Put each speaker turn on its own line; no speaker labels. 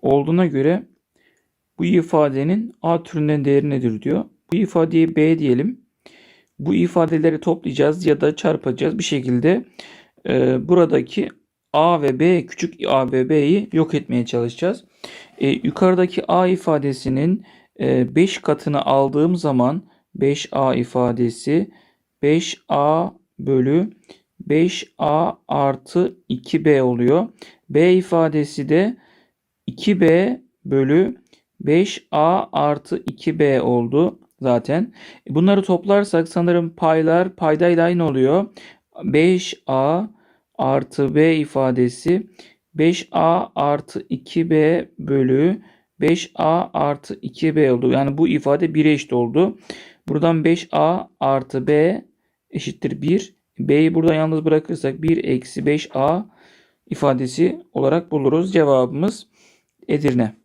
olduğuna göre bu ifadenin A türünden değeri nedir diyor. Bu ifadeye B diyelim. Bu ifadeleri toplayacağız ya da çarpacağız bir şekilde e, buradaki A ve B küçük A ve B'yi yok etmeye çalışacağız. E, yukarıdaki A ifadesinin 5 katını aldığım zaman 5A ifadesi 5A bölü 5A artı 2B oluyor. B ifadesi de 2B bölü 5A artı 2B oldu zaten. Bunları toplarsak sanırım paylar paydayla aynı oluyor. 5A artı B ifadesi 5A artı 2B bölü 5A artı 2B oldu. Yani bu ifade 1'e eşit oldu. Buradan 5A artı B eşittir 1. B'yi burada yalnız bırakırsak 1 eksi 5A ifadesi olarak buluruz. Cevabımız Edirne.